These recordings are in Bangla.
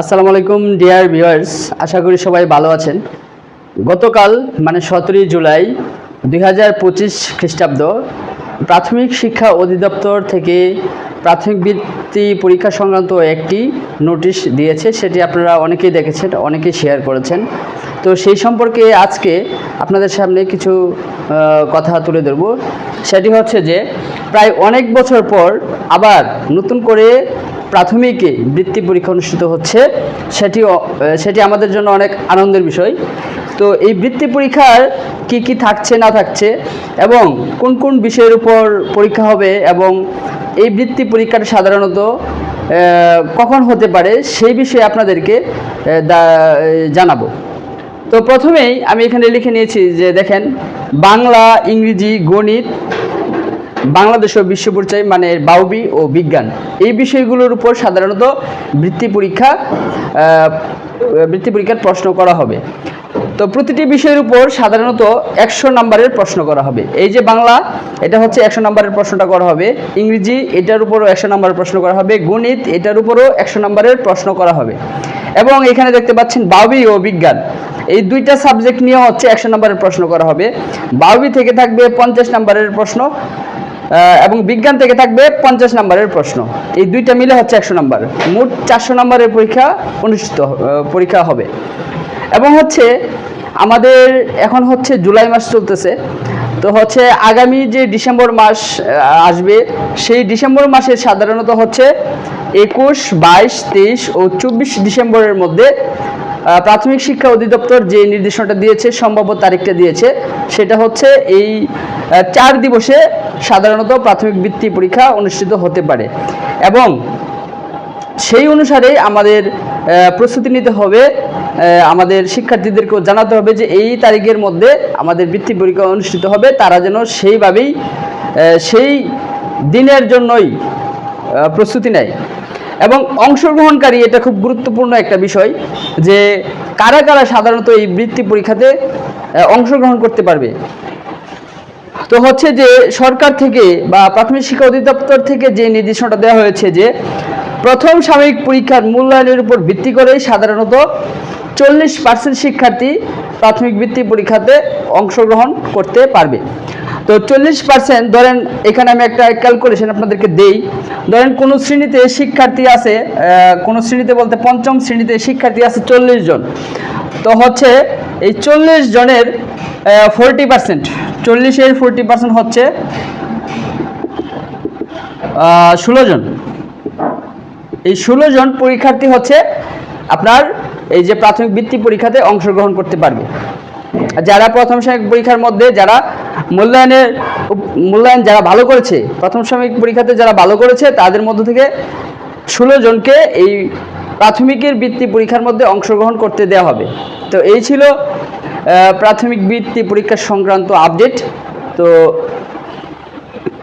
আসসালামু আলাইকুম, ডিয়ার ভিউয়ার্স। আশা করি সবাই ভালো আছেন। গতকাল মানে সতেরোই জুলাই, দুই হাজার পঁচিশ খ্রিস্টাব্দ, প্রাথমিক শিক্ষা অধিদপ্তর থেকে প্রাথমিক বৃত্তি পরীক্ষা সংক্রান্ত একটি নোটিশ দিয়েছে। সেটি আপনারা অনেকেই দেখেছেন, অনেকেই শেয়ার করেছেন। তো সেই সম্পর্কে আজকে আপনাদের সামনে কিছু কথা তুলে ধরব। সেটি হচ্ছে যে, প্রায় অনেক বছর পর আবার নতুন করে প্রাথমিকে বৃত্তি পরীক্ষা অনুষ্ঠিত হচ্ছে সেটি সেটি আমাদের জন্য অনেক আনন্দের বিষয়। তো এই বৃত্তি পরীক্ষার কি কি থাকছে, না থাকছে, এবং কোন কোন বিষয়ের উপর পরীক্ষা হবে, এবং এই বৃত্তি পরীক্ষাটা সাধারণত কখন হতে পারে, সেই বিষয়ে আপনাদেরকে জানাব। তো প্রথমেই আমি এখানে লিখে নিয়েছি যে, দেখেন, বাংলা, ইংরেজি, গণিত বাংলাদেশ ও বিশ্ব পরিচয় মানে বাউবি ও বিজ্ঞান। এই বিষয়গুলোর উপর সাধারণত বৃত্তি পরীক্ষা বৃত্তি পরীক্ষার প্রশ্ন করা হবে। তো প্রতিটি বিষয়ের উপর সাধারণত একশো নাম্বারের প্রশ্ন করা হবে। এই যে বাংলা, এটা হচ্ছে একশো নাম্বারের প্রশ্নটা করা হবে। ইংরেজি, এটার উপরও একশো নাম্বারের প্রশ্ন করা হবে। গণিত, এটার উপরও একশো নাম্বারের প্রশ্ন করা হবে। এবং এখানে দেখতে পাচ্ছেন বাউবি ও বিজ্ঞান। এই দুইটা সাবজেক্ট নিয়ে হচ্ছে একশো নাম্বারের প্রশ্ন করা হবে। বাউবি থেকে থাকবে পঞ্চাশ নাম্বারের প্রশ্ন। এবং বিজ্ঞান থেকে থাকবে পঞ্চাশ নম্বরের প্রশ্ন। এই দুইটা মিলে হচ্ছে একশো নম্বর। মোট চারশো নম্বরের পরীক্ষা অনুষ্ঠিত পরীক্ষা হবে। এবং হচ্ছে আমাদের এখন হচ্ছে জুলাই মাস চলতেছে। তো হচ্ছে আগামী যে ডিসেম্বর মাস আসবে, সেই ডিসেম্বর মাসে সাধারণত হচ্ছে একুশ, বাইশ, তেইশ ও চব্বিশ ডিসেম্বরের মধ্যে প্রাথমিক শিক্ষা অধিদপ্তর যে নির্দেশনাটা দিয়েছে, সম্ভাব্য তারিখটা দিয়েছে সেটা হচ্ছে এই চার দিবসে সাধারণত প্রাথমিক বৃত্তি পরীক্ষা অনুষ্ঠিত হতে পারে। এবং সেই অনুসারে আমাদের প্রস্তুতি নিতে হবে আমাদের শিক্ষার্থীদেরকেও জানাতে হবে যে এই তারিখের মধ্যে আমাদের বৃত্তি পরীক্ষা অনুষ্ঠিত হবে, তারা যেন সেইভাবেই সেই দিনের জন্যই প্রস্তুতি নেয়। এবং অংশগ্রহণকারী, এটা খুব গুরুত্বপূর্ণ একটা বিষয় যে কারা কারা সাধারণত এই বৃত্তি পরীক্ষাতে অংশগ্রহণ করতে পারবে? তো হচ্ছে যে সরকার থেকে বা প্রাথমিক শিক্ষা অধিদপ্তর থেকে যে নির্দেশনাটা দেওয়া হয়েছে যে, প্রথম সাময়িক পরীক্ষার মূল্যায়নের উপর ভিত্তি করেই সাধারণত চল্লিশ পার্সেন্ট শিক্ষার্থী প্রাথমিক বৃত্তি পরীক্ষাতে অংশগ্রহণ করতে পারবে। তো চল্লিশ পার্সেন্ট ধরেন, এখানে আমি একটা ক্যালকুলেশন আপনাদেরকে দেই। ধরেন কোনো শ্রেণীতে শিক্ষার্থী আছে কোনো শ্রেণীতে বলতে পঞ্চম শ্রেণীতে শিক্ষার্থী আছে চল্লিশ জন। তো হচ্ছে এই চল্লিশ জনের ফোরটি পার্সেন্ট চল্লিশের ফোরটি পার্সেন্ট হচ্ছে ষোলো জন। এই ষোলো জন পরীক্ষার্থী হচ্ছে আপনার এই যে প্রাথমিক বৃত্তি পরীক্ষাতে অংশগ্রহণ করতে পারবে। যারা প্রথম শ্রেণির পরীক্ষার মধ্যে, যারা মূল্যায়নের, মূল্যায়ন যারা ভালো করেছে, প্রথম সাময়িক পরীক্ষাতে যারা ভালো করেছে, তাদের মধ্য থেকে ষোলো জনকে এই প্রাথমিকের বৃত্তি পরীক্ষার মধ্যে অংশগ্রহণ করতে দেওয়া হবে। তো এই ছিল প্রাথমিক বৃত্তি পরীক্ষা সংক্রান্ত আপডেট। তো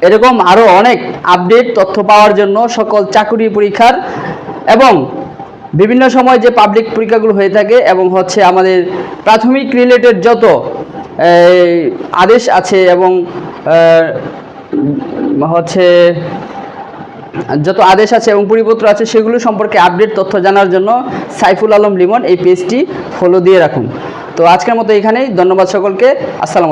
এরকম আরও অনেক আপডেট, তথ্য পাওয়ার জন্য সকল চাকুরি পরীক্ষার এবং বিভিন্ন সময় যে পাবলিক পরীক্ষাগুলো হয়ে থাকে এবং হচ্ছে আমাদের প্রাথমিক রিলেটেড যত আদেশ আছে এবং হচ্ছে যত আদেশ আছে এবং পরিপত্র আছে সেগুলো সম্পর্কে আপডেট তথ্য জানার জন্য সাইফুল আলম লিমন এই পেজটি ফলো দিয়ে রাখুন। তো আজকের মতো এখানেই, ধন্যবাদ সকলকে, আসসালাম